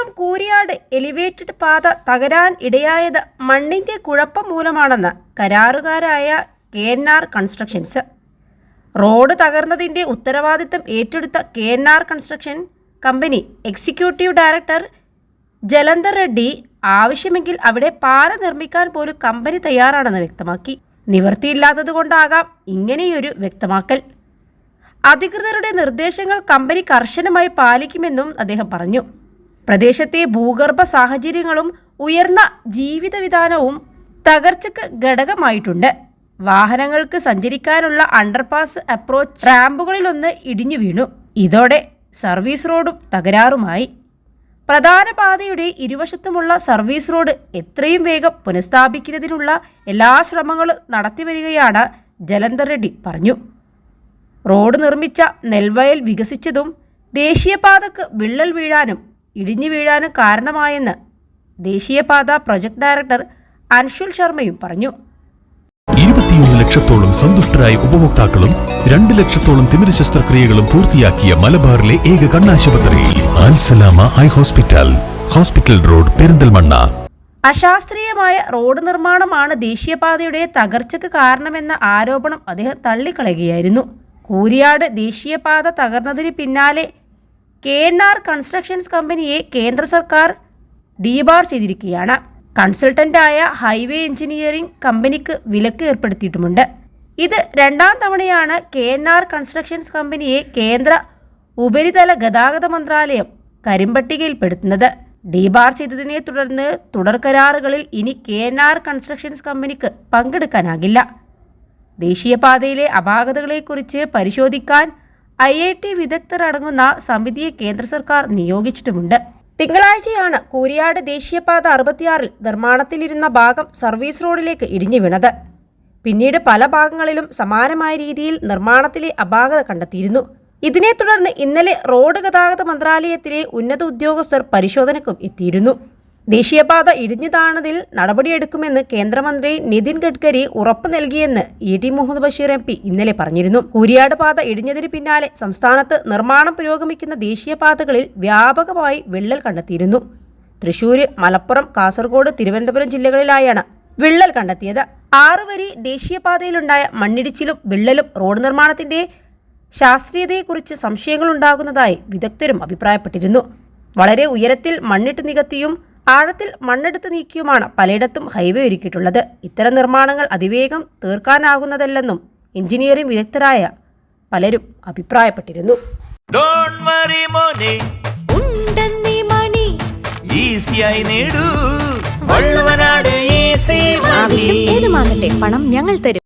Malappuram Kooriyad elevated പാത തകരാൻ ഇടയായത് മണ്ണിന്റെ കുഴപ്പം മൂലമാണെന്ന് കരാറുകാരായ K N R constructions. Road തകർന്നതിന്റെ ഉത്തരവാദിത്തം ഏറ്റെടുത്ത K N R construction company executive director Jalandhar Reddy ആവശ്യമെങ്കിൽ അവിടെ പാല നിർമ്മിക്കാൻ പോലും കമ്പനി തയ്യാറാണെന്ന് വ്യക്തമാക്കി. നിവൃത്തിയില്ലാത്തതുകൊണ്ടാകാം ഇങ്ങനെയൊരു വ്യക്തമാക്കൽ. അധികൃതരുടെ നിർദ്ദേശങ്ങൾ കമ്പനി കർശനമായി പാലിക്കുമെന്നും അദ്ദേഹം പറഞ്ഞു. പ്രദേശത്തെ ഭൂഗർഭ സാഹചര്യങ്ങളും ഉയർന്ന ജീവിത വിധാനവും തകർച്ചയ്ക്ക് ഘടകമായിട്ടുണ്ട്. വാഹനങ്ങൾക്ക് സഞ്ചരിക്കാനുള്ള അണ്ടർപാസ് അപ്രോച്ച് റാമ്പുകളിലൊന്ന് ഇടിഞ്ഞു വീണു. ഇതോടെ സർവീസ് റോഡും തകരാറുമായി. പ്രധാന പാതയുടെ ഇരുവശത്തുമുള്ള സർവീസ് റോഡ് എത്രയും വേഗം പുനഃസ്ഥാപിക്കുന്നതിനുള്ള എല്ലാ ശ്രമങ്ങളും നടത്തിവരികയാണ് ജലന്ധർ റെഡ്ഡി പറഞ്ഞു. റോഡ് നിർമ്മിച്ച നെൽവയൽ വികസിച്ചതും ദേശീയപാതക്ക് വിള്ളൽ വീഴാനും ഇടിഞ്ഞു വീഴാനും കാരണമായെന്ന് ദേശീയപാത പ്രൊജക്ട് ഡയറക്ടർ അൻഷുൽ ശർമ്മയും പറഞ്ഞു. ഇരുപത്തിയൊന്ന് ലക്ഷത്തോളം സന്തുഷ്ടരായ ഉപഭോക്താക്കളും രണ്ട് ലക്ഷത്തോളം തിമിര ശസ്ത്രക്രിയകളും പൂർത്തിയാക്കിയ മലബാറിലെ ഏക കണ്ണാശുപത്രി Alsalama eye hospital hospital road Perinthalmanna. അശാസ്ത്രീയമായ റോഡ് നിർമ്മാണമാണ് ദേശീയപാതയുടെ തകർച്ചയ്ക്ക് കാരണമെന്ന ആരോപണം അദ്ദേഹം തള്ളിക്കളയുകയായിരുന്നു. കൂരിയാട് ദേശീയപാത തകർന്നതിന് പിന്നാലെ കെ എൻ ആർ കൺസ്ട്രക്ഷൻസ് കമ്പനിയെ കേന്ദ്ര സർക്കാർ ഡീബാർ ചെയ്തിരിക്കുകയാണ്. കൺസൾട്ടന്റായ ഹൈവേ എഞ്ചിനീയറിംഗ് കമ്പനിക്ക് വിലക്ക് ഏർപ്പെടുത്തിയിട്ടുമുണ്ട്. ഇത് രണ്ടാം തവണയാണ് കെ എൻ ആർ കൺസ്ട്രക്ഷൻസ് കമ്പനിയെ കേന്ദ്ര ഉപരിതല ഗതാഗത മന്ത്രാലയം കരിമ്പട്ടികയിൽപ്പെടുത്തുന്നത്. ഡീബാർ ചെയ്തതിനെ തുടർന്ന് തുടർ കരാറുകളിൽ ഇനി കെ എൻ ആർ കൺസ്ട്രക്ഷൻസ് കമ്പനിക്ക് പങ്കെടുക്കാനാകില്ല. ദേശീയപാതയിലെ അപാകതകളെക്കുറിച്ച് പരിശോധിക്കാൻ ഐ ഐ ടി വിദഗ്ധർ അടങ്ങുന്ന സമിതിയെ കേന്ദ്ര സർക്കാർ നിയോഗിച്ചിട്ടുമുണ്ട്. തിങ്കളാഴ്ചയാണ് കൂരിയാട് ദേശീയപാത അറുപത്തിയാറിൽ നിർമ്മാണത്തിലിരുന്ന ഭാഗം സർവീസ് റോഡിലേക്ക് ഇടിഞ്ഞു വീണത്. പിന്നീട് പല ഭാഗങ്ങളിലും സമാനമായ രീതിയിൽ നിർമ്മാണത്തിലെ അപാകത കണ്ടെത്തിയിരുന്നു. ഇതിനെ തുടർന്ന് ഇന്നലെ റോഡ് ഗതാഗത മന്ത്രാലയത്തിലെ ഉന്നത ഉദ്യോഗസ്ഥർ പരിശോധനയ്ക്കും എത്തിയിരുന്നു. ദേശീയപാത ഇടിഞ്ഞു താണതിൽ നടപടിയെടുക്കുമെന്ന് കേന്ദ്രമന്ത്രി നിതിൻ ഗഡ്കരി ഉറപ്പു നൽകിയെന്ന് E T Muhammad Basheer M P ഇന്നലെ പറഞ്ഞിരുന്നു. കൂരിയാട് പാത ഇടിഞ്ഞതിന് പിന്നാലെ സംസ്ഥാനത്ത് നിർമ്മാണം പുരോഗമിക്കുന്ന ദേശീയപാതകളിൽ വ്യാപകമായി വിള്ളൽ കണ്ടെത്തിയിരുന്നു. തൃശൂര് മലപ്പുറം കാസർഗോഡ് തിരുവനന്തപുരം ജില്ലകളിലായാണ് വിള്ളൽ കണ്ടെത്തിയത്. ആറുവരി ദേശീയപാതയിലുണ്ടായ മണ്ണിടിച്ചിലും വിള്ളലും റോഡ് നിർമ്മാണത്തിന്റെ ശാസ്ത്രീയതയെക്കുറിച്ച് സംശയങ്ങളുണ്ടാകുന്നതായി വിദഗ്ധരും അഭിപ്രായപ്പെട്ടിരുന്നു. വളരെ ഉയരത്തിൽ മണ്ണിട്ട് നികത്തിയും ആഴത്തിൽ മണ്ണെടുത്ത് നീക്കിയുമാണ് പലയിടത്തും ഹൈവേ ഒരുക്കിയിട്ടുള്ളത്. ഇത്തരം നിർമ്മാണങ്ങൾ അതിവേഗം തീർക്കാനാകുന്നതല്ലെന്നും എഞ്ചിനീയറിംഗ് വിദഗ്ധരായ പലരും അഭിപ്രായപ്പെട്ടിരുന്നു. ഡോൺ വറി മോനെ. ഉണ്ടെന്നീ മണി. ഈസിയായി നേടൂ. വള്ളുവനാട് ഈസി ആവശ്യം ഏതുമാകട്ടെ പണം ഞങ്ങൾ തരും.